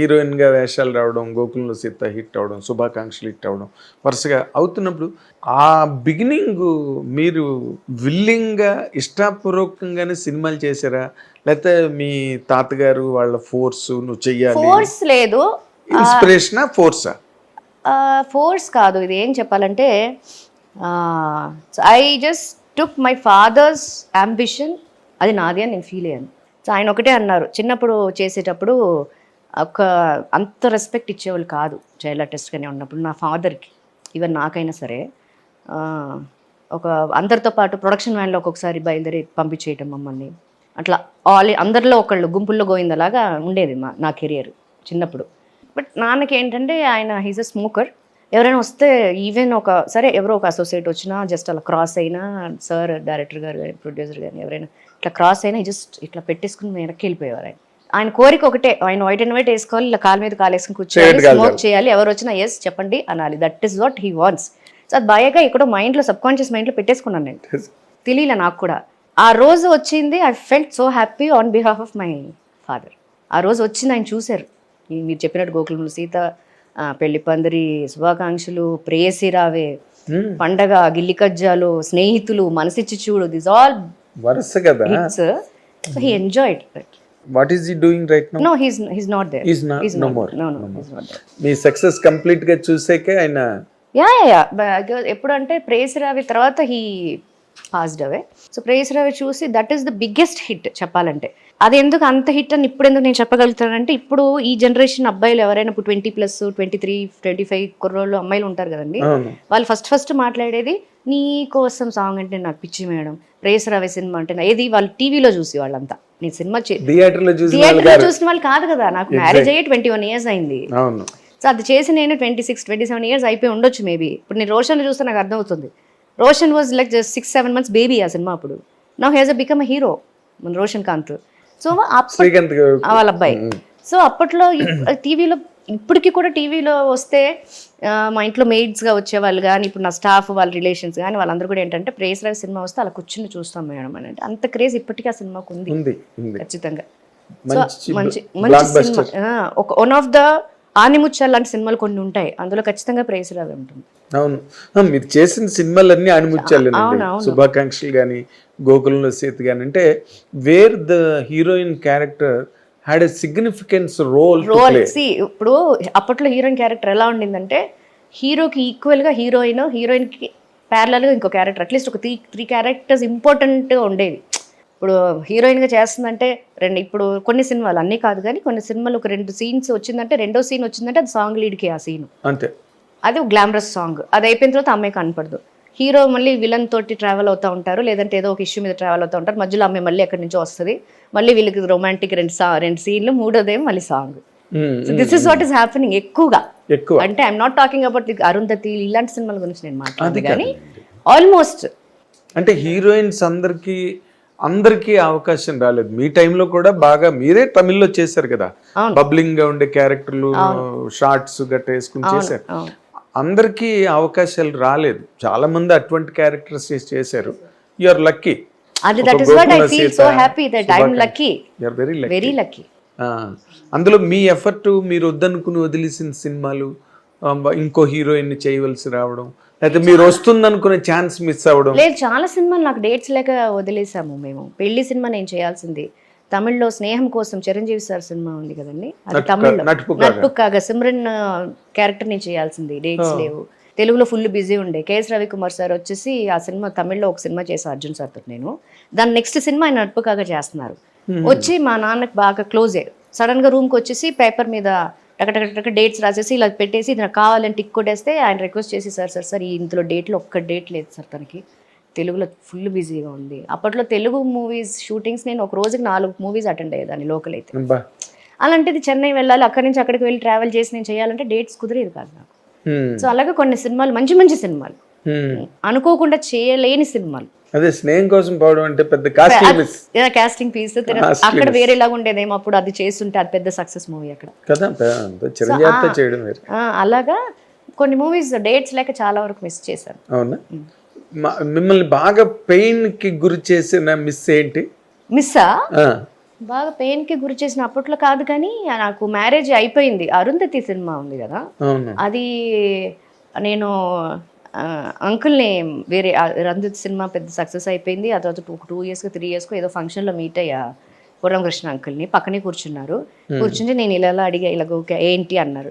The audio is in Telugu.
హీరోయిన్గా వేషాలు రావడం గోకులంలో సీత హిట్ అవడం శుభాకాంక్షలు హిట్ అవడం వరుసగా అవుతున్నప్పుడు ఆ బిగినింగ్ మీరు విల్లింగ్గా ఇష్టపూర్వకంగానే సినిమాలు చేశారా? లేకపోతే మీ తాతగారు వాళ్ళ ఫోర్స్ నువ్వు చెయ్యాలి? ఫోర్స్ లేదు. ఇన్స్పిరేషనా ఫోర్సా? ఫోర్స్ కాదు. ఇది ఏం చెప్పాలంటే I just took my father's ambition అది నాది అని నేను ఫీల్ అయ్యాను. సో ఆయన ఒకటే అన్నారు. చిన్నప్పుడు చేసేటప్పుడు ఒక అంత రెస్పెక్ట్ ఇచ్చేవాళ్ళు కాదు చైల్డ్ ఆర్టిస్ట్గానే ఉన్నప్పుడు నా ఫాదర్కి ఈవెన్ నాకైనా సరే ఒక అందరితో పాటు ప్రొడక్షన్ వ్యాన్లో ఒక్కొక్కసారి బయలుదేరి పంపించేయటం మమ్మల్ని. అట్లా ఆల్ అందరిలో ఒకళ్ళు గుంపుల్లో గోయిందలాగా ఉండేది మా నా కెరియర్ చిన్నప్పుడు. బట్ నాన్నకి ఏంటంటే ఆయన హీజ్ అ స్మోకర్ ఎవరైనా వస్తే ఈవెన్ ఒక సరే ఎవరో ఒక అసోసియేట్ వచ్చినా జస్ట్ అలా క్రాస్ అయినా సార్ డైరెక్టర్ గారు కానీ ప్రొడ్యూసర్ కానీ ఎవరైనా ఇట్లా క్రాస్ అయినా జస్ట్ ఇట్లా పెట్టేసుకుని వెనక్కి వెళ్ళిపోయేవారు ఆయన. ఆయన కోరిక ఒకటే ఆయన వైట్ అండ్ వైట్ వేసుకోవాలి ఇలా కాలు మీద కాలు వేసుకుని కూర్చోవాలి స్మోక్ చేయాలి ఎవరు వచ్చినా ఎస్ చెప్పండి అనాలి. That is what he wants so అది బాగా ఎక్కడో మైండ్లో సబ్ కాన్షియస్ మైండ్లో పెట్టేసుకున్నాను నేను. తెలియలే నాకు కూడా. ఆ రోజు వచ్చింది I felt so happy on behalf of my father ఆ రోజు వచ్చింది ఆయన చూశారు. మీరు చెప్పినట్టు గోకులంలో సీత పెళ్ళి పందిరి శుభాకాంక్షలు ప్రేయసి రావే పండగ గిల్లి కజ్జాలు స్నేహితులు మనసిచ్చి చూడు దిస్ ఆల్ వరుస కదా. Enjoyed what is he doing right no no he's he's not there is not no more no no he's not there me success కంప్లీట్గా చూసాకే ఆయన యా యా ఎప్పుడంటే ప్రేస్ రావి తర్వాత హీ పాస్డ్ అవే సో ప్రేస్ రావి చూసి that is the biggest hit చెప్పాలంటే. అది ఎందుకు అంత హిట్ అని ఇప్పుడు ఎందుకు నేను చెప్పగలుగుతానంటే ఇప్పుడు ఈ జనరేషన్ అబ్బాయిలు ఎవరైనా ఇప్పుడు twenty plus twenty three twenty five కుర్రోళ్ళు అమ్మాయిలు ఉంటారు కదండి. వాళ్ళు ఫస్ట్ ఫస్ట్ మాట్లాడేది నీ కోసం సాంగ్ అంటే నాకు పిచ్చి మేడం ప్రేస్ రావే సినిమా అంటే ఏది వాళ్ళు టీవీలో చూసి వాళ్ళంతా నేను సినిమా థియేటర్లో చూసిన వాళ్ళు కాదు. కదా నాకు మ్యారేజ్ అయ్యి ట్వంటీ వన్ ఇయర్స్ అయింది. అవును. సో అది చేసి నేను twenty six twenty seven years అయిపోయి ఉండొచ్చు మేబీ ఇప్పుడు నేను రోషన్ చూస్తే నాకు అర్థమవుతుంది. Roshan was like just six seven months baby ఆ సినిమా అప్పుడు. నా has a become a hero మన రోషన్ కాంత్. సో వాళ్ళ అబ్బాయి. సో అప్పట్లో టీవీలో ఇప్పటికీ కూడా టీవీలో వస్తే మా ఇంట్లో మేడ్స్గా వచ్చేవాళ్ళు కానీ ఇప్పుడు నా స్టాఫ్ వాళ్ళ రిలేషన్స్ కానీ వాళ్ళందరూ కూడా ఏంటంటే ప్రేస్ రావు సినిమా వస్తే అలా కూర్చుని చూస్తాం మేడం అని అంటే అంత క్రేజ్ ఇప్పటికీ ఆ సినిమాకు ఉంది. ఖచ్చితంగా. మంచి మంచి సినిమా. ఒక వన్ ఆఫ్ ద ఆనిముత్యాలు లాంటి సినిమాలు కొన్ని ఉంటాయి. అందులో ఖచ్చితంగా ప్రేస్ రావే ఉంటుంది. అవును. మీరు చేసిన సినిమాలన్నీ అవును. శుభాకాంక్షలు కానీ గోకులంలో సీత కానీ అంటే where the heroine character had a significance role role see ఇప్పుడు అప్పట్లో హీరోయిన్ క్యారెక్టర్ ఎలా ఉండిందంటే హీరోకి ఈక్వల్గా హీరోయిన్ హీరోయిన్కి ప్యారలల్గా ఇంకో క్యారెక్టర్. అట్లీస్ట్ ఒక త్రీ త్రీ క్యారెక్టర్స్ ఇంపార్టెంట్గా ఉండేవి. ఇప్పుడు హీరోయిన్గా చేస్తుందంటే రెండు ఇప్పుడు కొన్ని సినిమాలు అన్నీ కాదు కానీ కొన్ని సినిమాలు ఒక రెండు సీన్స్ వచ్చిందంటే రెండో సీన్ వచ్చిందంటే అది సాంగ్ లీడ్కి ఆ సీన్ అంతే. అది ఒక గ్లామరస్ సాంగ్ అది అయిపోయిన తర్వాత అమ్మాయి కనపడదు. హీరో మళ్ళీ విలన్ తోటి ట్రావెల్ అవుతూ ఉంటారు లేదంటే ఏదో ఒక ఇష్యూ మీద ట్రావెల్ అవుతూ ఉంటారు. మధ్యలో అమ్మాయి మళ్ళీ ఎక్కడి నుంచో వస్తుంది. మళ్ళీ వీళ్ళకి రొమాంటిక్ రెండు సా రెండు సీన్లు మూడోదేమో మళ్ళీ song this is what is happening ఎక్కువగా. ఎక్కువ. అంటే I'm not talking about the Arundhati ఇలాంటి సినిమాల గురించి నేను మాట్లాడదు కానీ ఆల్మోస్ట్ అంటే హీరోయిన్స్ అందరికి అందరికీ అవకాశం రాలేదు. మీ టైంలో కూడా బాగా మీరే తమిళ్ళో చేశారు కదా. బబ్లింగ్గా ఉండే క్యారెక్టర్లు షార్ట్స్ గట్ట వేసుకుని చేశారు. అందరికీ అవకాశాలు రాలేదు. చాలా మంది అటువంటి క్యారెక్టర్స్ చేశారు. యు ఆర్ లక్కీ అది that is what I feel so happy that I'm lucky you are very lucky very lucky అందులో మీ ఎఫర్ట్ మీరు వద్దనుకుని వదిలేసిన సినిమాలు ఇంకో హీరోయిన్ చేయవలసి రావడం లేకపోతే మీరు వస్తుందనుకునే ఛాన్స్ మిస్ అవ్వడం. లేదు చాలా సినిమాలు నాకు డేట్స్ లేక వదిలేసాము మేము. పెళ్ళి సినిమా నేను చేయాల్సింది. తమిళ్ళో స్నేహం కోసం చిరంజీవి సార్ సినిమా ఉంది కదండి. అది తమిళ్ళో. నటుపు కాగా. సిమ్రన్ క్యారెక్టర్ నేను చేయాల్సింది. డేట్స్ లేవు. తెలుగులో ఫుల్ బిజీ ఉండే. కేఎస్ రవికుమార్ సార్ వచ్చేసి ఆ సినిమా తమిళ్ళో ఒక సినిమా చేశాను అర్జున్ సార్తో నేను. దాని నెక్స్ట్ సినిమా ఆయన నటుపు కాగా చేస్తున్నారు వచ్చి మా నాన్నకి బాగా క్లోజ్ అయ్యారు సడన్గా రూమ్కి వచ్చేసి పేపర్ మీద టక డేట్స్ రాసేసి ఇలా పెట్టేసి ఇది నాకు కావాలని టిక్ కొట్టేస్తే ఆయన రిక్వెస్ట్ చేసి సార్ సార్ సార్ ఈ ఇందులో డేట్లో ఒక్క డేట్ లేదు సార్ తనకి. తెలుగులో ఫుల్ బిజీగా ఉంది. అప్పట్లో తెలుగు మూవీస్ షూటింగ్స్ నేను ఒక రోజుకి నాలుగు మూవీస్ అటెండ్ అయ్యేదాన్ని లోకల్ అయితే. అలాంటిది చెన్నై వెళ్ళాలి అక్కడి నుంచి అక్కడికి వెళ్ళి ట్రావెల్ చేసి నేను చేయాలంటే డేట్స్ కుదిరేది కాదు నాకు. సో అలాగే కొన్ని సినిమాలు మంచి మంచి సినిమాలు. అనుకోకుండా చేయలేని సినిమాలు. అదే స్నేహం కోసం పోవడం అంటే పెద్ద కాస్టింగ్ పీస్ అక్కడ వేరేలాగా ఉండేదేమో అప్పుడు అది చేస్తుంటే అది పెద్ద సక్సెస్ మూవీ అక్కడ. కదా చిరంజీవితో చేయడం అలాగా కొన్ని మూవీస్ డేట్స్ లేక చాలా వరకు మిస్ చేశాను. అవునా? మిమ్మల్ని బాగా పెయిన్కి గురి చేసిన మిస్ ఏంటి? మిస్సా ఆ, బాగా పెయిన్కి గురి చేసిన అప్పట్లో కాదు కానీ నాకు మ్యారేజ్ అయిపోయింది. అరుంధతి సినిమా ఉంది కదా? అది నేను అంకుల్ని వేరే ఆ రంజిత్ సినిమా పెద్ద సక్సెస్ అయిపోయింది. ఆ తర్వాత టూ టూ ఇయర్స్కి త్రీ ఇయర్స్కి ఏదో ఫంక్షన్లో మీట్ అయ్యా. పురంకృష్ణ అంకుల్ని పక్కనే కూర్చున్నారు. కూర్చుంటే నేను ఇలా అడిగా ఇలా ఓకే ఏంటి అన్నారు.